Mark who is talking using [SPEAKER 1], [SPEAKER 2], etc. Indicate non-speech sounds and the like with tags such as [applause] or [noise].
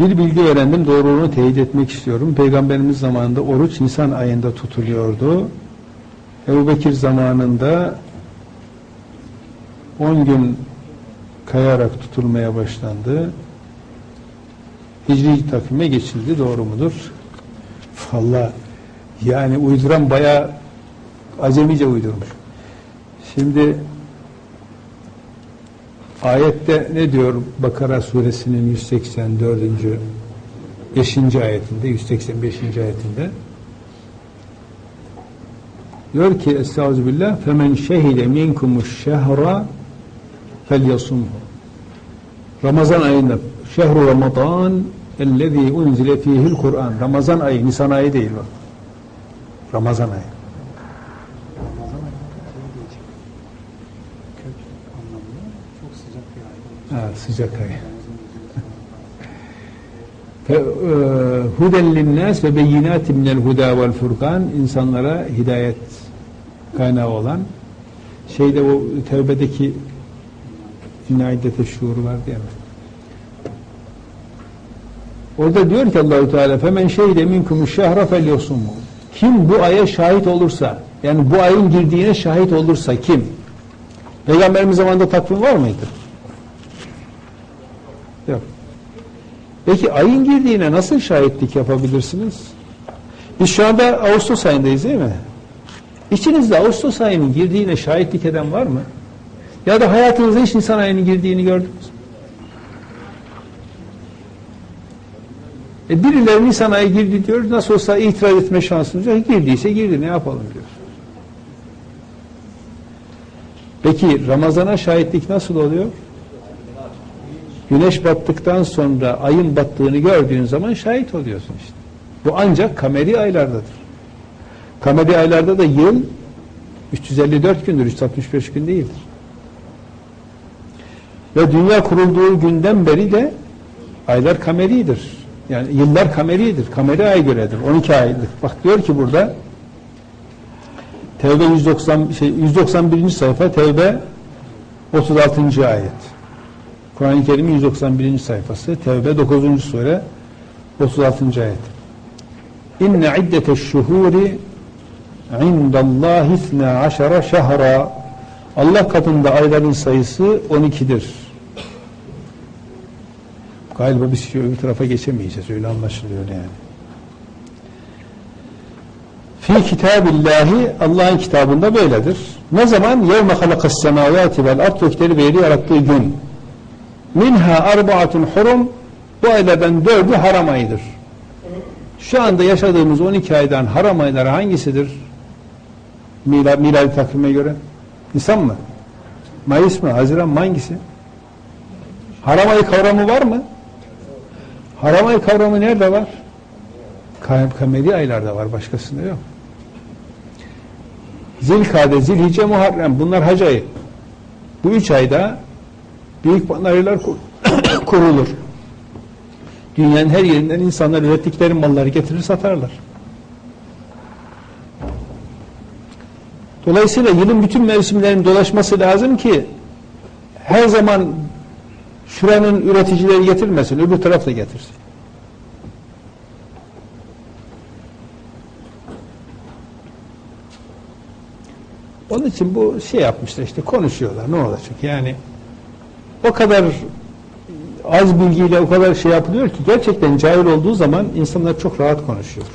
[SPEAKER 1] Bir bilgi öğrendim, doğruluğunu teyit etmek istiyorum. Peygamberimiz zamanında oruç Nisan ayında tutuluyordu. Ebu Bekir zamanında 10 gün kayarak tutulmaya başlandı. Hicri takvime geçildi. Doğru mudur? Vallahi yani uyduran bayağı acemice uydurmuş. Şimdi ayette ne diyor Bakara suresinin 184. 5. ayetinde 185. ayetinde diyor ki Estağfirullah femen şehide minkumuş şehra felyasumhu Ramazan ayında şehru Ramazan ellezî unzile fîhil Kur'an Ramazan ayı, Nisan ayı değil bak. Ramazan ayı.
[SPEAKER 2] Ramazan ayında şey diyecek. Kök anlamında çok sıcak bir ay.
[SPEAKER 1] Ha, sıcak ay.
[SPEAKER 2] Ayında
[SPEAKER 1] Huden linnas ve beyinatin minel huda vel furkan insanlara hidayet kaynağı olan şeyde o tevbedeki inna iddete şuuru var diye? Orada diyor ki Allahu Teala femen şeyde minkum şehra. Kim bu aya şahit olursa yani bu ayın girdiğine şahit olursa kim? Peygamberimiz zamanında takvim var mıydı? Yok. Peki ayın girdiğine nasıl şahitlik yapabilirsiniz? Biz şu anda Ağustos ayındayız değil mi? İçinizde Ağustos ayının girdiğine şahitlik eden var mı? Ya da hayatınızda hiç Nisan ayının girdiğini gördünüz mü? E birileri Nisan ayı girdi diyor, nasıl olsa itiraz etme şansımız yok. Girdiyse girdi, ne yapalım diyor. Peki Ramazan'a şahitlik nasıl oluyor? Güneş battıktan sonra ayın battığını gördüğün zaman şahit oluyorsun işte. Bu ancak kameri aylardadır. Kameri aylarda da yıl 354 gündür, 365 gün değildir. Ve dünya kurulduğu günden beri de aylar kameridir. Yani yıllar kameridir. Kameri ay göredir. 12 aylık. Bak diyor ki burada Tevbe 190 şey 191. sayfa Tevbe 36. ayet. Kur'an-ı Kerim'in 191. sayfası Tevbe 9. sure 36. ayet. İnne iddeteş şuhuri indallahi 12 şehra Allah katında ayların sayısı 12'dir. Galiba biz öbür tarafa geçemeyeceğiz. Öyle anlaşılıyor yani. Fi kitabillahi Allah'ın kitabında böyledir. Ne zaman? Yevme halakas semavati vel ard gökleri ve yeri yarattığı gün. Minha arbaatun hurum bu aylardan dördü haram ayıdır. Şu anda yaşadığımız 12 aydan haram ayları hangisidir? Milad, miladi takvime göre. Nisan mı? Mayıs mı? Haziran mı? Hangisi? Haram ayı kavramı var mı? Haram ayı kavramı nerede var? Kam- Kameri aylarda var. Başkasında yok. Zilkade, Zilhice, Muharrem. Bunlar hac ayı. Bu üç ayda büyük panayırlar kur- [coughs] kurulur. Dünyanın her yerinden insanlar ürettikleri malları getirir satarlar. Dolayısıyla yılın bütün mevsimlerin dolaşması lazım ki her zaman şuranın üreticileri getirmesin, öbür taraf da getirsin. Onun için bu şey yapmışlar işte konuşuyorlar ne olacak yani o kadar az bilgiyle o kadar şey yapılıyor ki gerçekten cahil olduğu zaman insanlar çok rahat konuşuyor.